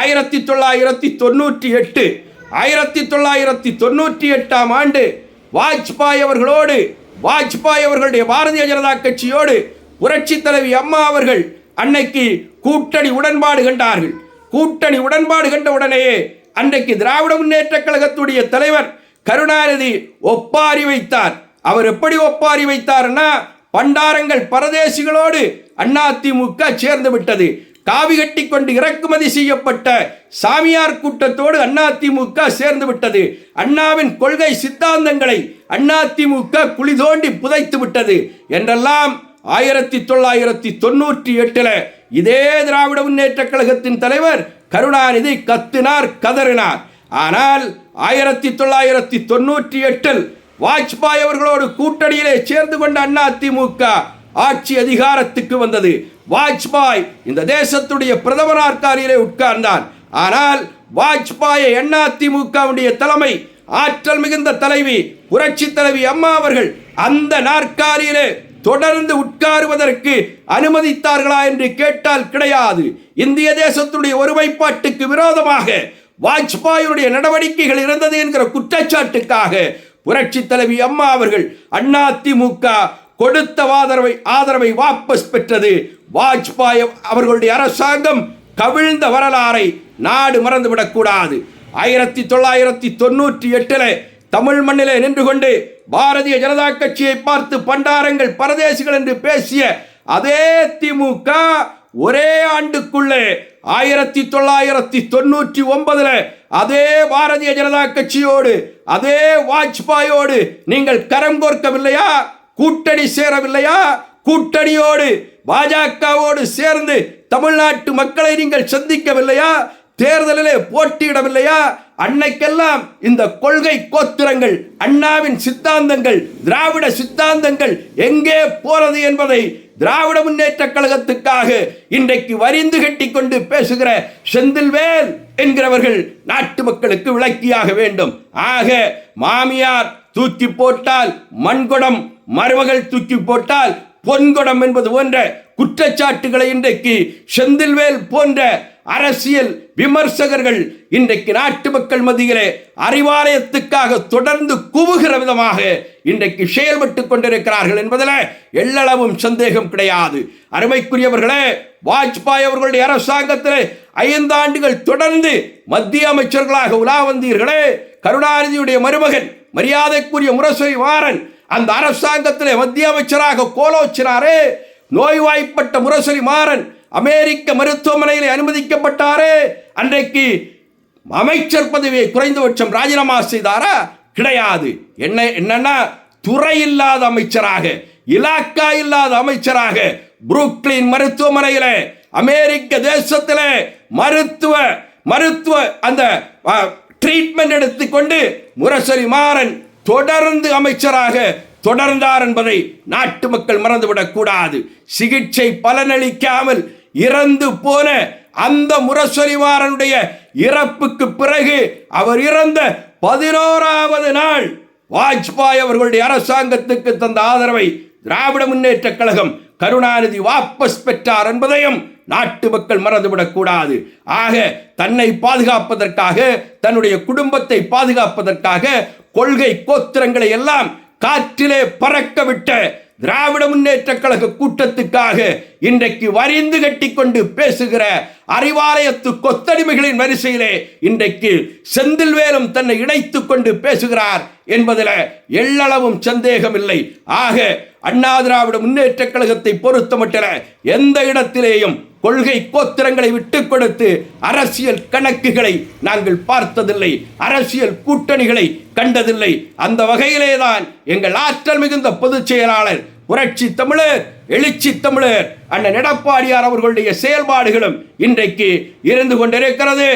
ஆயிரத்தி தொள்ளாயிரத்தி தொண்ணூற்றி எட்டு ஆயிரத்தி தொள்ளாயிரத்தி தொண்ணூற்றி எட்டாம் ஆண்டு வாஜ்பாய் அவர்களோடு வாஜ்பாய் அவர்களுடைய பாரதிய ஜனதா கட்சியோடு புரட்சி தலைவி அம்மா அவர்கள் அன்னைக்கு கூட்டணி உடன்பாடு கண்டார்கள். கூட்டணி உடன்பாடு கண்ட உடனேயே அன்றைக்கு திராவிட முன்னேற்ற கழகத்துடைய தலைவர் கருணாநிதி ஒப்பாரி வைத்தார். அவர் எப்படி ஒப்பாரி வைத்தார்னா பண்டாரங்கள் பரதேசிகளோடு அதிமுக சேர்ந்து விட்டது. காவி கட்டி கொண்டு இறக்குமதி செய்யப்பட்ட சாமியார் கூட்டத்தோடு அதிமுக சேர்ந்து விட்டது. அண்ணாவின் கொள்கை சித்தாந்தங்களை அதிமுக குழி தோண்டி புதைத்து விட்டது என்றெல்லாம் ஆயிரத்தி தொள்ளாயிரத்தி தொண்ணூற்றி எட்டில் இதே திராவிட முன்னேற்ற கழகத்தின் தலைவர் கருணாநிதி கத்தினார் கதறினார். ஆனால் ஆயிரத்தி தொள்ளாயிரத்தி தொண்ணூற்றி எட்டில் வாஜ்பாய் அவர்களோடு கூட்டணியிலே சேர்ந்து கொண்ட அதிமுக ஆட்சி அதிகாரத்துக்கு வந்தது. வாஜ்பாய் இந்த தேசத்துடைய பிரதமர் நாற்காலியிலே உட்கார்ந்தார். ஆனால் வாஜ்பாயை அதிமுகவுடைய தலைமை ஆற்றல் மிகுந்த தலைவி புரட்சி தலைவி அம்மா அவர்கள் அந்த நாற்காலியிலே தொடர்ந்து உட்காருவதற்கு அனுமதித்தார்களா என்று கேட்டால் கிடையாது. இந்திய தேசத்துடைய ஒருமைப்பாட்டுக்கு விரோதமாக வாஜ்பாயுடைய நடவடிக்கைகள் இருந்தது என்கிற குற்றச்சாட்டுக்காக புரட்சி தலைவி அம்மா அவர்கள் அதிமுக கொடுத்த ஆதரவை ஆதரவை வாபஸ் பெற்றது. வாஜ்பாய் அவர்களுடைய அரசாங்கம் கவிழ்ந்த வரலாறை நாடு மறந்துவிடக்கூடாது. ஆயிரத்தி தொள்ளாயிரத்தி தொண்ணூற்றி எட்டில் தமிழ் மண்ணிலே நின்று கொண்டு பாரதிய ஜனதா கட்சியை பார்த்து பண்டாரங்கள் பரதேசிகள் என்று பேசிய அதே திமுக ஒரே ஆண்டுக்குள்ளே ஆயிரத்தி தொள்ளாயிரத்தி தொண்ணூற்றி ஒன்பதுல அதே பாரதிய ஜனதா கட்சியோடு அதே வாஜ்பாயோடு நீங்கள் கரம் கோர்க்கவில்லையா? கூட்டணி சேரவில்லையா? கூட்டணியோடு பாஜகவோடு சேர்ந்து தமிழ்நாட்டு மக்களை நீங்கள் சந்திக்கவில்லையா? தேர்தலிலே போட்டியிடவில்லையா? அன்னைக்கெல்லாம் இந்த கொள்கை கோத்திரங்கள் அண்ணாவின் சித்தாந்தங்கள் திராவிட சித்தாந்தங்கள் எங்கே போறது என்பதை திராவிட முன்னேற்ற கழகத்துக்காக இன்றைக்கு வரிந்து கட்டி கொண்டு பேசுகிற செந்தில்வேல் என்கிறவர்கள் நாட்டு மக்களுக்கு விளக்கியாக வேண்டும். ஆக மாமியார் தூக்கி போட்டால் மண்குடம் மருமகள் தூக்கி போட்டால் பொன்குடம் என்பது போன்ற குற்றச்சாட்டுகளை இன்றைக்கு செந்தில்வேல் போன்ற அரசியல் விமர்சகர்கள் இன்றைக்கு நாட்டு மக்கள் மத்தியிலே அறிவாலயத்துக்காக தொடர்ந்து குவுகிற விதமாக இன்றைக்கு செயல்பட்டு கொண்டிருக்கிறார்கள் என்பதில் எள்ளளவும் சந்தேகம் கிடையாது. அருமைக்குரியவர்களே வாஜ்பாய் அவர்களுடைய அரசாங்கத்தில் ஐந்து ஆண்டுகள் தொடர்ந்து மத்திய அமைச்சர்களாக உலா வந்தீர்களே. கருணாநிதியுடைய மருமகன் மரியாதைக்குரிய முரசை வாரன் அந்த அரசாங்கத்தில் மத்திய அமைச்சராக கோலோச்சினாரே. நோய்வாய்ப்பட்ட முரசொலி மாறன் அமெரிக்க மருத்துவமனையில் அனுமதிக்கப்பட்டாரே. அன்றைக்கு அமைச்சர் பதவியை குறைந்தபட்சம் ராஜினாமா செய்தாரா? கிடையாது. என்ன என்னன்னா துறை இல்லாத அமைச்சராக இலாக்கா இல்லாத அமைச்சராக புரூக்லின் மருத்துவமனையில் அமெரிக்க தேசத்தில் மருத்துவ மருத்துவ அந்த ட்ரீட்மெண்ட் எடுத்துக்கொண்டு முரசொலி மாறன் தொடர்ந்து அமைச்சராக தொடர்ந்தார் என்பதை நாட்டு மக்கள் மறந்துவிடக் கூடாது. சிகிச்சை பலனளிக்காமல் இறந்து போன அந்த முரசொலிவாரனுடைய இறப்புக்கு பிறகு அவர் இறந்த பதினோராவது நாள் வாஜ்பாய் அவர்களுடைய அரசாங்கத்துக்கு தந்த ஆதரவை திராவிட முன்னேற்ற கழகம் கருணாநிதி வாபஸ் பெற்றார் என்பதையும் நாட்டு மக்கள் மறந்துவிடக்கூடாது ஆக தன்னை பாதுகாப்பதற்காக தன்னுடைய குடும்பத்தை பாதுகாப்பதற்காக கொள்கை கோத்திரங்களை எல்லாம் காற்றிலே பறக்க விட்ட திராவிட முன்னேற்ற கழக கூட்டத்துக்காக இன்றைக்கு வரிந்து கட்டி கொண்டு பேசுகிற அறிவாலயத்து கொத்தடிமைகளின் வரிசையிலே இன்றைக்கு செந்தில்வேலும் தன்னை இணைத்துக் கொண்டு பேசுகிறார் என்பதில் எள்ளளவும் சந்தேகம் இல்லை ஆக அண்ணா திராவிட முன்னேற்ற கழகத்தை பொறுத்தமட்டில எந்த இடத்திலேயும் கொள்கை கோத்திரங்களை விட்டு கொடுத்து அரசியல் கணக்குகளை நாங்கள் பார்த்ததில்லை அரசியல் கூட்டணிகளை கண்டதில்லை. அந்த வகையிலே தான் எங்கள் ஆற்றல் மிகுந்த பொதுச் செயலாளர் புரட்சி தமிழர் எழுச்சி தமிழர் அண்ணன் எடப்பாடியார் அவர்களுடைய செயல்பாடுகளும் இன்றைக்கு இருந்து கொண்டிருக்கிறது.